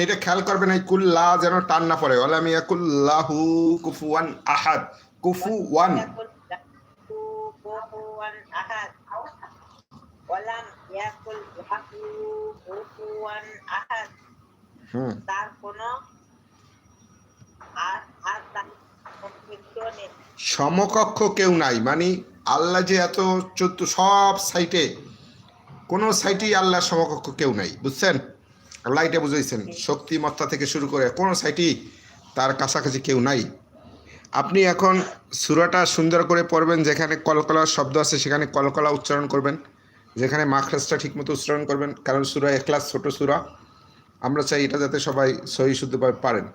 এটা খেয়াল করবেন এই কুল্লা যেন টান না পড়ে। ওলা মিয়া কুল্লাহু কুফুয়ান আহাদ। কুফু ওয়ান তার কোনো সমকক্ষ কেউ নাই মানে আল্লাহ যে এত চোদ্দ সব সাইটে, কোনো সাইটেই আল্লাহ সমকক্ষ কেউ নাই, বুঝছেন? এটা বুঝাইছেন শক্তিমত্তা থেকে শুরু করে কোনো সাইটেই তার কাছাকাছি কেউ নাই। আপনি এখন সুরাটা সুন্দর করে পড়বেন যেখানে কলকলার শব্দ আছে সেখানে কলকলা উচ্চারণ করবেন যেখানে মাখরাজটা ঠিকমতো উচ্চারণ করবেন কারণ সুরা একলাস ছোট সুরা। আমরা চাই এটা যাতে সবাই সহি শুদ্ধভাবে পারেন।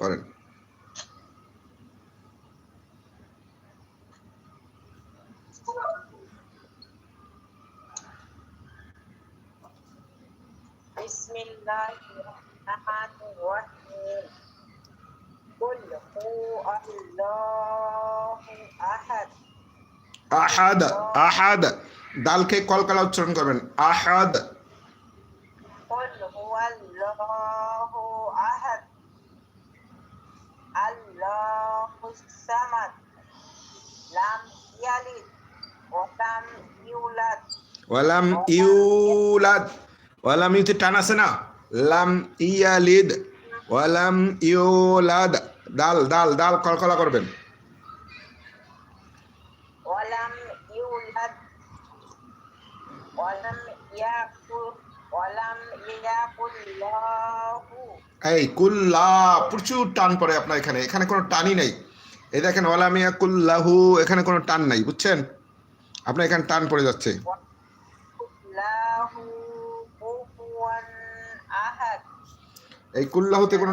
পারেন। بسم الله الرحمن الرحيم قل هو الله أحد আহাদ আহাদ দালকে কলকলা উচ্চারণ করবেন আহাদ قل هو الله أحد الله الصمد لم يلد ولم يولد ওয়ালাম ইউলাদ ওয়ালাম ইউতে টান আছে না? লাম ইয়ালিদ ওয়ালাম ইউলাদ। দাল দাল দাল কলকলা করবেন। ওয়ালাম ইউলাদ ওয়ালাম ইয়াকুল ওয়ালাম ইয়াকুল্লাহু। এই কুল্লা প্রচুর টান পড়ে আপনার এখানে। এখানে কোনো টানই নাই। এই দেখেন ওয়ালাম ইয়াকুল্লাহু এখানে কোনো টান নাই বুঝছেন? আপনার এখানে টান পড়ে যাচ্ছে। এই কুল্লাহুতে কোনো